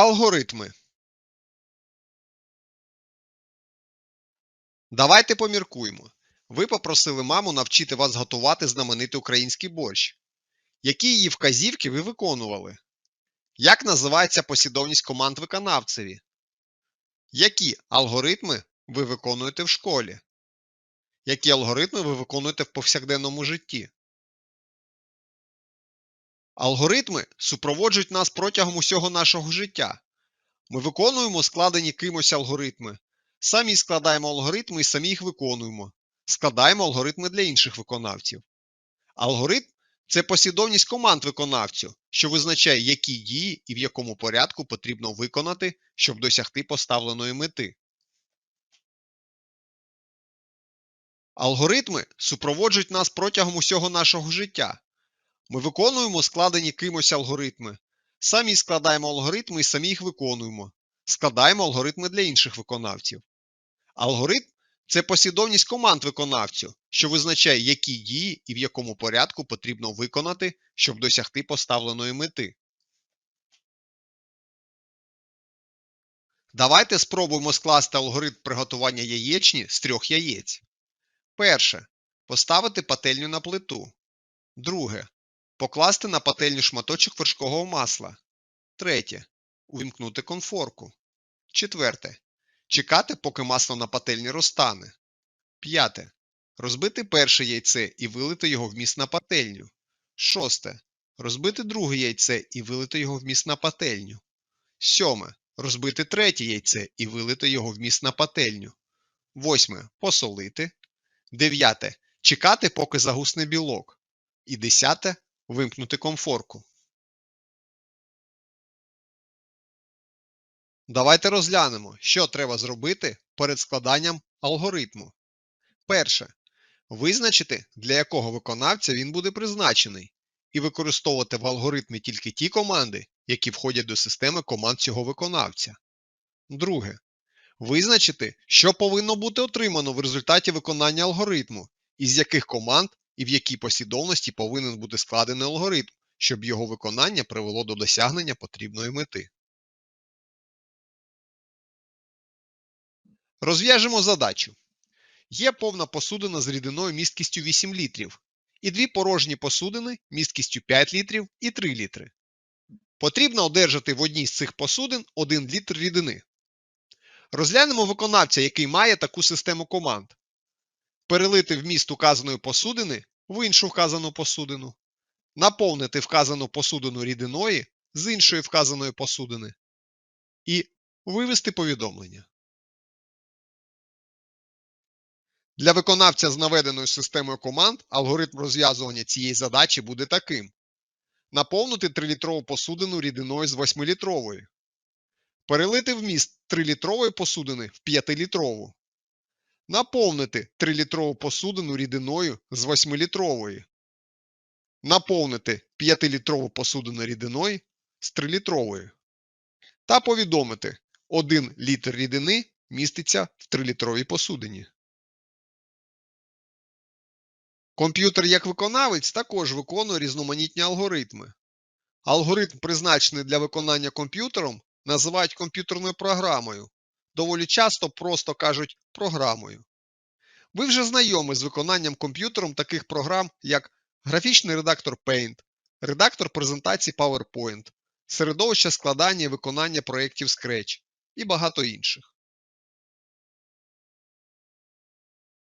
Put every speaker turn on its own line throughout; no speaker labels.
Алгоритми. Давайте поміркуємо. Ви попросили маму навчити вас готувати знаменитий український борщ. Які її вказівки ви виконували? Як називається послідовність команд виконавцеві? Які алгоритми ви виконуєте в школі? Які алгоритми ви виконуєте в повсякденному житті? Алгоритми супроводжують нас протягом усього нашого життя. Ми виконуємо складені кимось алгоритми, самі складаємо алгоритми і самі їх виконуємо, складаємо алгоритми для інших виконавців. Алгоритм це послідовність команд виконавцю, що визначає, які дії і в якому порядку потрібно виконати, щоб досягти поставленої мети. Алгоритми супроводжують нас протягом усього нашого життя. Ми виконуємо складені кимось алгоритми, самі складаємо алгоритми і самі їх виконуємо, складаємо алгоритми для інших виконавців. Алгоритм це послідовність команд виконавцю, що визначає, які дії і в якому порядку потрібно виконати, щоб досягти поставленої мети. Давайте спробуємо скласти алгоритм приготування яєчні з трьох яєць. Перше. Поставити пательню на плиту. Друге. Покласти на пательню шматочок вершкового масла. Третє. Увімкнути конфорку. Четверте. Чекати, поки масло на пательні розтане. П'яте. Розбити перше яйце і вилити його в міст на пательню. Шосте. Розбити друге яйце і вилити його в міст на пательню. Сьоме. Розбити третє яйце і вилити його в міст на пательню. Восьме. Посолити. Дев'яте. Чекати, поки загусне білок. І десяте. Вимкнути комфорку. Давайте розглянемо, що треба зробити перед складанням алгоритму. Перше. Визначити, для якого виконавця він буде призначений, і використовувати в алгоритмі тільки ті команди, які входять до системи команд цього виконавця. Друге. Визначити, що повинно бути отримано в результаті виконання алгоритму, із яких команд і в якій послідовності повинен бути складений алгоритм, щоб його виконання привело до досягнення потрібної мети. Розв'яжемо задачу. Є повна посудина з рідиною місткістю 8 літрів і дві порожні посудини місткістю 5 літрів і 3 літри. Потрібно одержати в одній з цих посудин 1 літр рідини. Розглянемо виконавця, який має таку систему команд. Перелити вміст указаної посудини в іншу вказану посудину, наповнити вказану посудину рідиною з іншої вказаної посудини і вивести повідомлення. Для виконавця з наведеною системою команд алгоритм розв'язування цієї задачі буде таким: наповнити 3-літрову посудину рідиною з 8-літрової, перелити вміст 3-літрової посудини в 5-літрову, наповнити 3-літрову посудину рідиною з 8-літрової, наповнити 5-літрову посудину рідиною з 3-літрової та повідомити 1 літр рідини міститься в 3-літровій посудині. Комп'ютер як виконавець також виконує різноманітні алгоритми. Алгоритм, призначений для виконання комп'ютером, називають комп'ютерною програмою. Доволі часто просто кажуть програмою. Ви вже знайомі з виконанням комп'ютером таких програм, як графічний редактор Paint, редактор презентації PowerPoint, середовище складання і виконання проєктів Scratch і багато інших.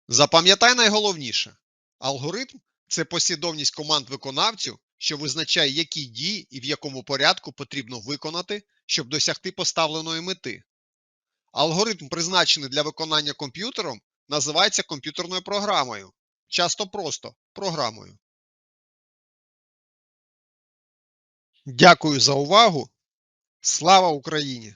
Запам'ятай найголовніше. Алгоритм це послідовність команд виконавцю, що визначає, які дії і в якому порядку потрібно виконати, щоб досягти поставленої мети. Алгоритм, призначений для виконання комп'ютером, називається комп'ютерною програмою. Часто просто програмою. Дякую за увагу. Слава Україні!